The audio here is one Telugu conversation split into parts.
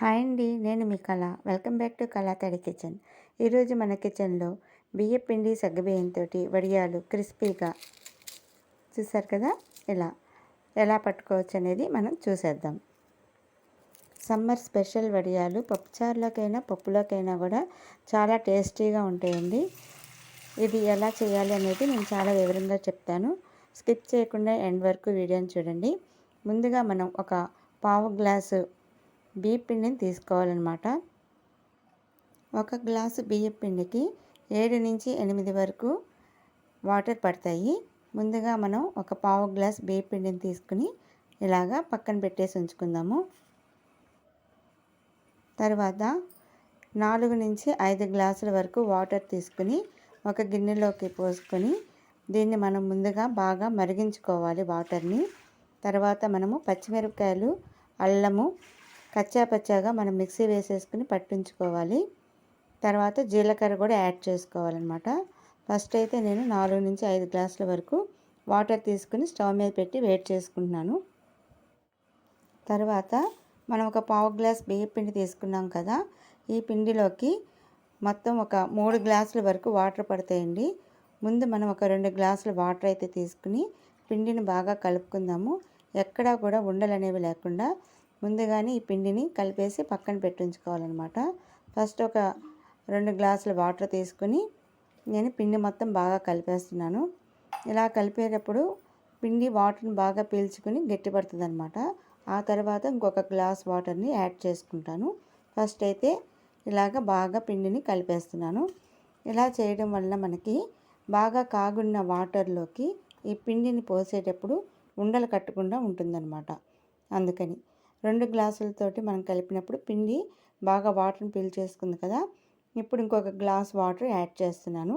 హాయ్ అండి నేను మీ కళ. వెల్కమ్ బ్యాక్ టు కళా తడి కిచెన్. ఈరోజు మన కిచెన్లో బియ్య పిండి సగ్గుబియ్యంతో వడియాలు క్రిస్పీగా చూసారు కదా? ఇలా. ఎలా పట్టుకోవచ్చు అనేది మనం చూసేద్దాం. సమ్మర్ స్పెషల్ వడియాలు పప్పుచారులోకైనా పప్పులోకైనా కూడా చాలా టేస్టీగా ఉంటాయండి. ఇది ఎలా చేయాలి అనేది నేను చాలా వివరంగా చెప్తాను. స్కిప్ చేయకుండా ఎండ్ వరకు వీడియోని చూడండి. ముందుగా మనం ఒక పావు గ్లాసు బియ్య పిండిని తీసుకోవాలన్నమాట. ఒక గ్లాసు బియ్య పిండికి ఏడు నుంచి ఎనిమిది వరకు వాటర్ పడతాయి. ముందుగా మనం ఒక పావు గ్లాస్ బియ్య పిండిని తీసుకుని ఇలాగా పక్కన పెట్టేసి ఉంచుకుందాము. తర్వాత నాలుగు నుంచి ఐదు గ్లాసుల వరకు వాటర్ తీసుకుని ఒక గిన్నెలోకి పోసుకొని దీన్ని మనం ముందుగా బాగా మరిగించుకోవాలి వాటర్ని. తర్వాత మనము పచ్చిమిరపకాయలు అల్లము కచ్చా పచ్చాగా మనం మిక్సీ వేసేసుకుని పట్టించుకోవాలి. తర్వాత జీలకర్ర కూడా యాడ్ చేసుకోవాలన్నమాట. ఫస్ట్ అయితే నేను నాలుగు నుంచి ఐదు గ్లాసుల వరకు వాటర్ తీసుకుని స్టవ్ మీద పెట్టి వేట్ చేసుకుంటున్నాను. తర్వాత మనం ఒక పావు గ్లాస్ బియ్యం పిండి తీసుకున్నాం కదా ఈ పిండిలోకి మొత్తం ఒక మూడు గ్లాసుల వరకు వాటర్ పడతాయండి. ముందు మనం ఒక రెండు గ్లాసుల వాటర్ అయితే తీసుకుని పిండిని బాగా కలుపుకుందాము. ఎక్కడా కూడా ఉండలు అనేవి లేకుండా ముందుగానే ఈ పిండిని కలిపేసి పక్కన పెట్టించుకోవాలన్నమాట. ఫస్ట్ ఒక రెండు గ్లాసుల వాటర్ తీసుకుని నేను పిండి మొత్తం బాగా కలిపేస్తున్నాను. ఇలా కలిపేటప్పుడు పిండి వాటర్ని బాగా పీల్చుకుని గట్టిపడుతుంది అనమాట ఆ తర్వాత ఇంకొక గ్లాస్ వాటర్ని యాడ్ చేసుకుంటాను. ఫస్ట్ అయితే ఇలాగ బాగా పిండిని కలిపేస్తున్నాను. ఇలా చేయడం వల్ల మనకి బాగా కాగున్న వాటర్లోకి ఈ పిండిని పోసేటప్పుడు ఉండలు కట్టకుండా ఉంటుందన్నమాట. అందుకని రెండు గ్లాసులతోటి మనం కలిపినప్పుడు పిండి బాగా వాటర్ని పీల్చేసుకుంది కదా. ఇప్పుడు ఇంకొక గ్లాస్ వాటర్ యాడ్ చేస్తున్నాను.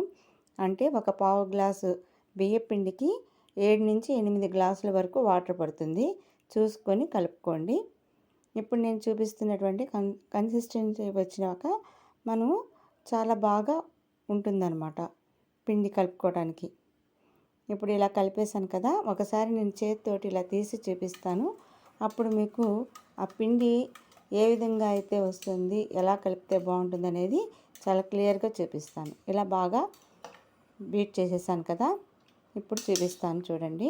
అంటే ఒక పావు గ్లాసు బియ్య పిండికి ఏడు నుంచి ఎనిమిది గ్లాసుల వరకు వాటర్ పడుతుంది. చూసుకొని కలుపుకోండి. ఇప్పుడు నేను చూపిస్తున్నటువంటి కన్ కన్సిస్టెన్సీ వచ్చినాక మనం చాలా బాగా ఉంటుందన్నమాట పిండి కలుపుకోవడానికి ఇప్పుడు ఇలా కలిపేశాను కదా. ఒకసారి నేను చేతితోటి ఇలా తీసి చూపిస్తాను. అప్పుడు మీకు ఆ పిండి ఏ విధంగా అయితే వస్తుంది ఎలా కలిపితే బాగుంటుంది అనేది చాలా క్లియర్గా చూపిస్తాను. ఇలా బాగా బీట్ చేసేసాను కదా ఇప్పుడు చూపిస్తాను చూడండి.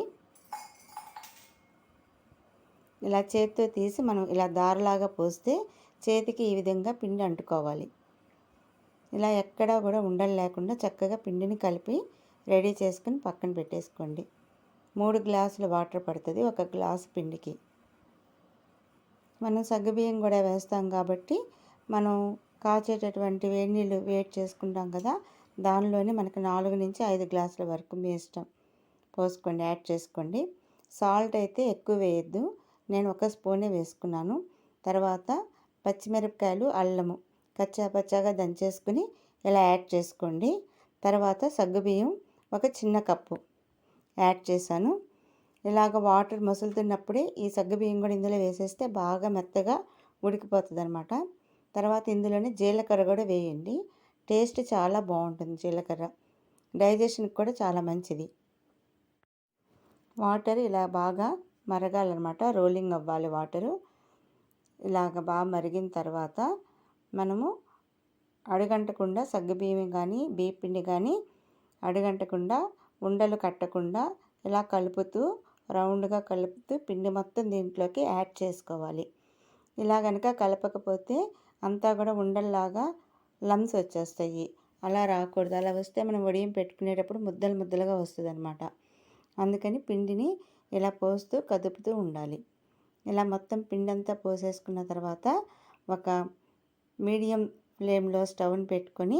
ఇలా చేతితో తీసి మనం ఇలా దారులాగా పోస్తే చేతికి ఈ విధంగా పిండి అంటుకోవాలి. ఇలా ఎక్కడా కూడా ఉండలు లేకుండా చక్కగా పిండిని కలిపి రెడీ చేసుకుని పక్కన పెట్టేసుకోండి. మూడు గ్లాసులు వాటర్ పడుతుంది ఒక గ్లాసు పిండికి. మనం సగ్గుబియ్యం కూడా వేస్తాం కాబట్టి మనం కాచేటటువంటి వేడి నీళ్ళు వేడి చేసుకుంటాం కదా దానిలోనే మనకి నాలుగు నుంచి ఐదు గ్లాసుల వరకు మీ ఇష్టం. పోసుకోండి యాడ్ చేసుకోండి. సాల్ట్ అయితే ఎక్కువ వేయద్దు. నేను ఒక స్పూనే వేసుకున్నాను. తర్వాత పచ్చిమిరపకాయలు అల్లము. కచ్చా పచ్చాగా దంచేసుకుని ఇలా యాడ్ చేసుకోండి. తర్వాత సగ్గుబియ్యం ఒక చిన్న కప్పు యాడ్ చేశాను. ఇలాగ వాటర్ మసులుతున్నప్పుడే ఈ సగ్గుబియ్యం కూడా ఇందులో వేసేస్తే బాగా మెత్తగా ఉడికిపోతుంది అనమాట తర్వాత ఇందులోనే జీలకర్ర కూడా వేయండి. టేస్ట్ చాలా బాగుంటుంది జీలకర్ర. డైజెషన్కి కూడా చాలా మంచిది. వాటర్ ఇలా బాగా మరగాలన్నమాట. రోలింగ్ అవ్వాలి వాటరు. ఇలాగ బాగా మరిగిన తర్వాత మనము అడుగంటకుండా సగ్గుబియ్యం కానీ బియ్యపిండి కానీ అడుగంటకుండా ఉండలు కట్టకుండా ఇలా కలుపుతూ రౌండ్గా కలుపుతూ పిండి మొత్తం దీంట్లోకి యాడ్ చేసుకోవాలి. ఇలా కనుక కలపకపోతే అంతా కూడా ఉండల్లాగా లమ్స్ వచ్చేస్తాయి. అలా రాకూడదు. అలా వస్తే మనం వడియం పెట్టుకునేటప్పుడు ముద్దలు ముద్దలుగా వస్తుంది అనమాట అందుకని పిండిని ఇలా పోస్తూ కదుపుతూ ఉండాలి. ఇలా మొత్తం పిండి అంతా పోసేసుకున్న తర్వాత ఒక మీడియం ఫ్లేమ్లో స్టవ్ని పెట్టుకొని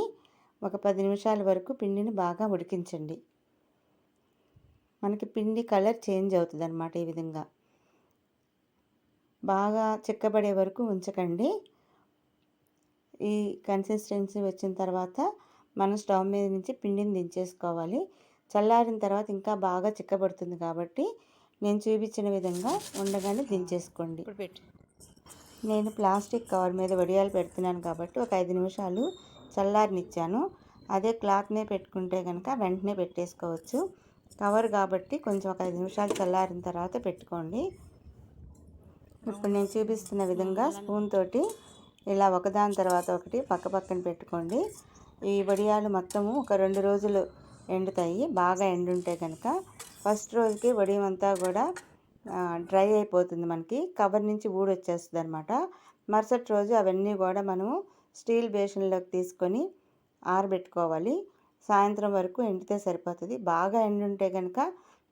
ఒక పది నిమిషాల వరకు పిండిని బాగా ఉడికించండి. మనకి పిండి కలర్ చేంజ్ అవుతుంది అనమాట ఈ విధంగా. బాగా చిక్కబడే వరకు ఉంచకండి. ఈ కన్సిస్టెన్సీ వచ్చిన తర్వాత మనం స్టవ్ మీద నుంచి పిండిని దించేసుకోవాలి. చల్లారిన తర్వాత ఇంకా బాగా చిక్కబడుతుంది కాబట్టి నేను చూపించిన విధంగా ఉండగానే దించేసుకోండి. నేను ప్లాస్టిక్ కవర్ మీద వడియాలు పెడుతున్నాను కాబట్టి ఒక ఐదు నిమిషాలు చల్లారినిచ్చాను. అదే క్లాత్నే పెట్టుకుంటే కనుక వెంటనే పెట్టేసుకోవచ్చు. కవర్ కాబట్టి కొంచెం ఒక ఐదు నిమిషాలు చల్లారిన తర్వాత పెట్టుకోండి. ఇప్పుడు నేను చూపిస్తున్న విధంగా స్పూన్ తోటి ఇలా ఒకదాని తర్వాత ఒకటి పక్క పక్కన పెట్టుకోండి. ఈ వడియాలు మొత్తము ఒక రెండు రోజులు ఎండుతాయి. బాగా ఎండుంటే కనుక ఫస్ట్ రోజుకి వడియం అంతా కూడా డ్రై అయిపోతుంది మనకి. కవర్ నుంచి ఊడొచ్చేస్తుంది అనమాట మరుసటి రోజు అవన్నీ కూడా మనము స్టీల్ బేషన్లోకి తీసుకొని ఆరబెట్టుకోవాలి. సాయంత్రం వరకు ఎండితే సరిపోతుంది. బాగా ఎండుంటే కనుక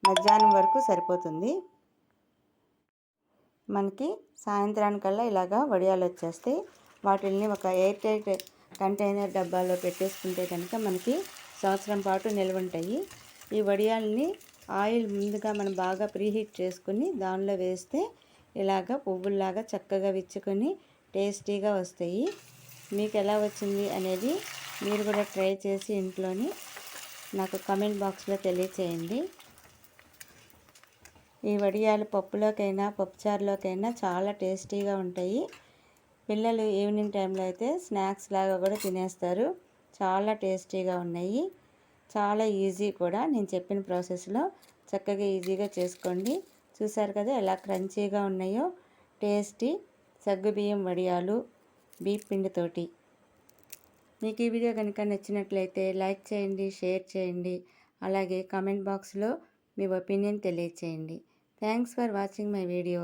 మధ్యాహ్నం వరకు సరిపోతుంది. మనకి సాయంత్రానికల్లా ఇలాగా వడియాలు వచ్చేస్తాయి. వాటిల్ని ఒక ఎయిర్ టైట్ కంటైనర్ డబ్బాలో పెట్టేసుకుంటే కనుక మనకి సంవత్సరం పాటు నిల్వ ఉంటాయి ఈ వడియాల్ని ఆయిల్ ముందుగా మనం బాగా ప్రీహీట్ చేసుకుని దానిలో వేస్తే ఇలాగ పువ్వుల్లాగా చక్కగా విచ్చుకొని టేస్టీగా వస్తాయి. మీకు ఎలా వచ్చింది అనేది మీరు కూడా ట్రై చేసి ఇంట్లోని నాకు కమెంట్ బాక్స్లో తెలియచేయండి. ఈ వడియాలు పప్పులోకైనా పప్పుచారులోకైనా చాలా టేస్టీగా ఉంటాయి. పిల్లలు ఈవినింగ్ టైంలో అయితే స్నాక్స్ లాగా కూడా తినేస్తారు. చాలా టేస్టీగా ఉన్నాయి. చాలా ఈజీ కూడా నేను చెప్పిన ప్రాసెస్లో. చక్కగా ఈజీగా చేసుకోండి. చూసారు కదా ఎలా క్రంచీగా ఉన్నాయో. టేస్టీ సగ్గుబియ్యం వడియాలు బీప్ పిండితోటి. మీకు ఈ వీడియో కనుక నచ్చినట్లయితే లైక్ చేయండి షేర్ చేయండి. అలాగే కామెంట్ బాక్స్లో మీ ఒపీనియన్ తెలియచేయండి. Thanks for watching my video.